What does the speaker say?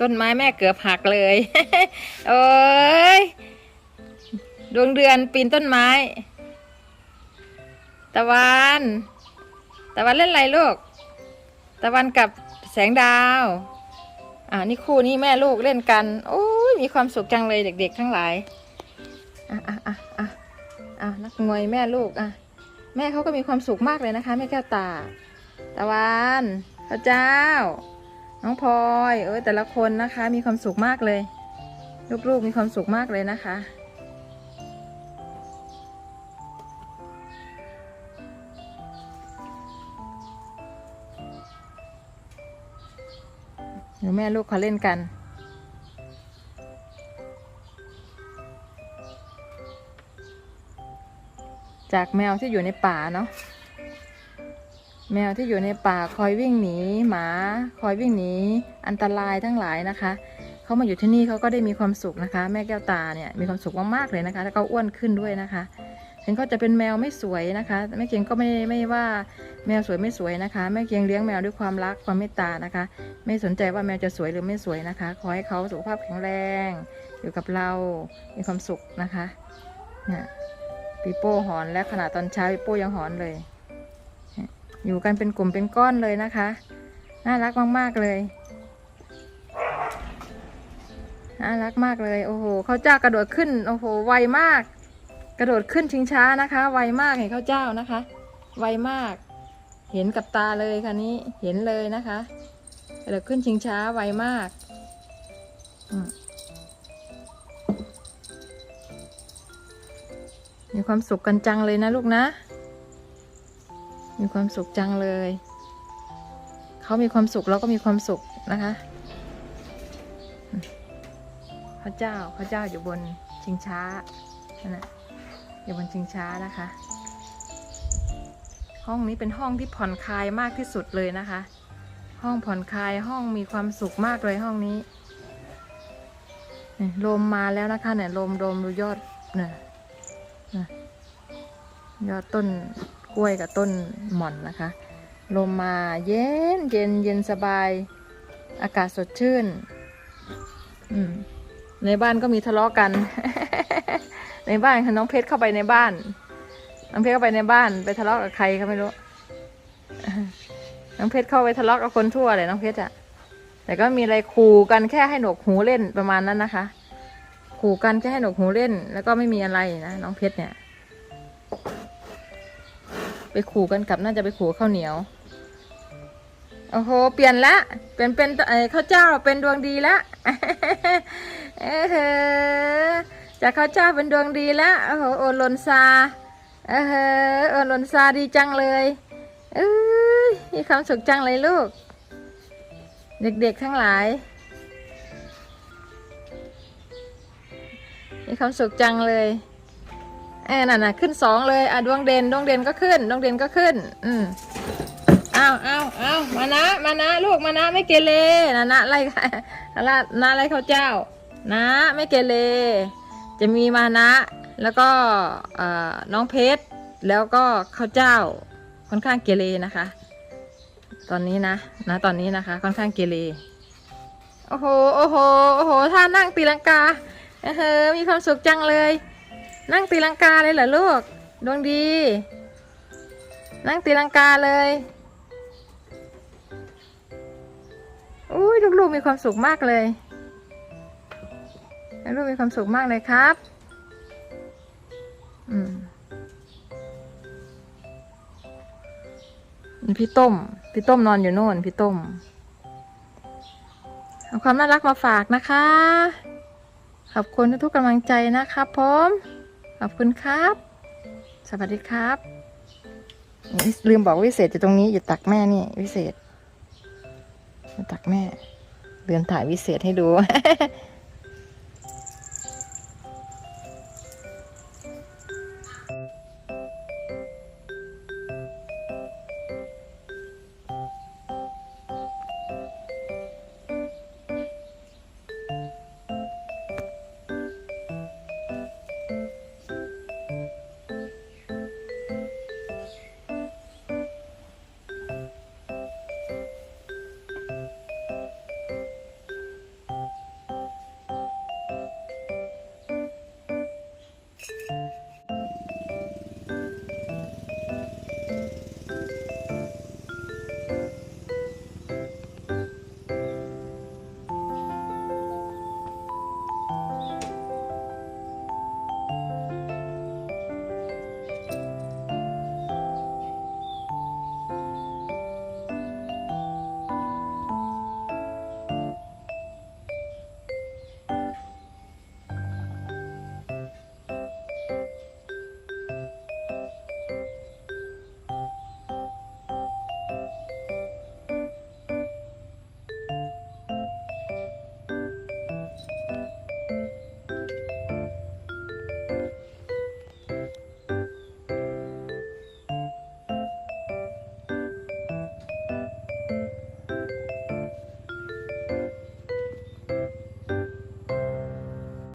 ต้นไม้แม่เกือบหักเลย โอ้ยดวงเดือนปีนต้นไม้ ตะวัน ตะวันเล่นอะไรลูก ตะวันกับแสงดาว อ่านี่คู่นี้แม่ลูกเล่นกัน โอ้ยมีความสุขจังเลยเด็ก ๆ ทั้งหลาย อะอะอะอะอะนักมวยแม่ลูกอะ แม่เขาก็มีความสุขมากเลยนะคะแม่แก้วตา ตะวันพระเจ้า น้องพลอยเออแต่ละคนนะคะ มีความสุขมากเลย ลูกๆมีความสุขมากเลยนะคะ เดี๋ยวแม่ลูกเขาเล่นกันจากแมวที่อยู่ในป่าเนาะ แมวที่อยู่ในป่าคอยวิ่งหนีหมาคอยวิ่งหนีอันตรายทั้งหลายนะคะเขามาอยู่ที่นี่เขาก็ได้มีความสุขนะคะ แม่แก้วตาเนี่ยมีความสุขมากๆเลยนะคะแล้วก็อ้วนขึ้นด้วยนะคะถึงเขาจะเป็นแมวไม่สวยนะคะแม่เกียงก็ไม่ไม่ว่าแมวสวยไม่สวยนะคะแม่เกียงเลี้ยงแมวด้วยความรักความเมตตานะคะ ไม่สนใจว่าแมวจะสวยหรือไม่สวยนะคะ ขอให้เขาสุขภาพแข็งแรง อยู่กับเรา มีความสุขนะคะเนี่ยปีโป้หอนและขณะตอนเช้าปีโป้ยังหอนเลย อยู่กันเป็นกลุ่มเป็นก้อนเลยนะคะ น่ารักมากๆเลย น่ารักมากเลย โอ้โหข้าวเจ้ากระโดดขึ้น โอ้โห ไวมาก กระโดดขึ้นชิงช้านะคะ ไวมากเห็นข้าวเจ้านะคะ ไวมาก เห็นกับตาเลยค่ะนี้ เห็นเลยนะคะ กระโดดขึ้นชิงช้าไวมากมมีความสุขกันจังเลยนะลูกนะ มีความสุขจังเลย เขามีความสุขเราก็มีความสุขนะคะพระเจ้าพระเจ้าอยู่บนชิงช้าน่ะอยู่บนชิงช้านะคะ ห้องนี้เป็นห้องที่ผ่อนคลายมากที่สุดเลยนะคะ ห้องผ่อนคลายห้องมีความสุขมากเลยห้องนี้ลมมาแล้วนะคะเนี่ยลมลมดูยอดเนี่ยนะยอดต้น ล้วยกับต้นหม่อนนะคะ ลมมาเย็นเย็นเย็นสบาย อากาศสดชื่น ในบ้านก็มีทะเลาะกัน ในบ้านค่ะน้องเพชรเข้าไปในบ้าน น้องเพชรเข้าไปในบ้าน ไปทะเลาะกับใครก็ไม่รู้ น้องเพชรเข้าไปทะเลาะกับคนทั่วเลยน้องเพชรอะแต่ก็มีอะไรขู่กันแค่ให้หนวกหูเล่นประมาณนั้นนะคะ ขู่กันแค่ให้หนวกหูเล่น แล้วก็ไม่มีอะไรนะน้องเพชรเนี่ย ไปขู่กันกลับน่าจะไปขู่ข้าวเหนียว โอ้โห เปลี่ยนละ เปลี่ยนเป็นเอ่อข้าวเจ้าเป็นดวงดีละเออเหอจากข้าวเจ้าเป็นดวงดีละโอ้โหโอลนซาเออเหอโอลนซาดีจังเลยเอ้ยมีความสุขจังเลยลูก เด็กๆทั้งหลายมีความสุขจังเลย เออนั่นน่ะขึ้นสองเลยอะดวงเด่นดวงเด่นก็ขึ้นดวงเด่นก็ขึ้น อืมอ้าวอ้าวอ้าวมานะมานะลูกมานะไม่เกเรนะนะไล่นะนะไล่ข้าวเจ้า นะไม่เกเรจะมีมานะ แล้วก็น้องเพชรแล้วก็ข้าวเจ้าค่อนข้างเกเรนะคะ ตอนนี้นะนะตอนนี้นะคะ ค่อนข้างเกเรโอ้โหโอ้โหโอ้โหท่านั่งตีลังกาเออเฮ้มีความสุขจังเลย นั่งตีลังกาเลยเหรอลูก ดวงดี นั่งตีลังกาเลยอุ้ยลูกๆมีความสุขมากเลย ลูกมีความสุขมากเลยครับ อืมพี่ต้ม พี่ต้มนอนอยู่โน่น พี่ต้ม เอาความน่ารักมาฝากนะคะ ขอบคุณทุกกำลังใจนะครับผม ขอบคุณครับ สวัสดีครับ ลืมบอกวิเศษจะตรงนี้อย่าตักแม่นี่ วิเศษอยู่ตักแม่ เดือนถ่ายวิเศษให้ดู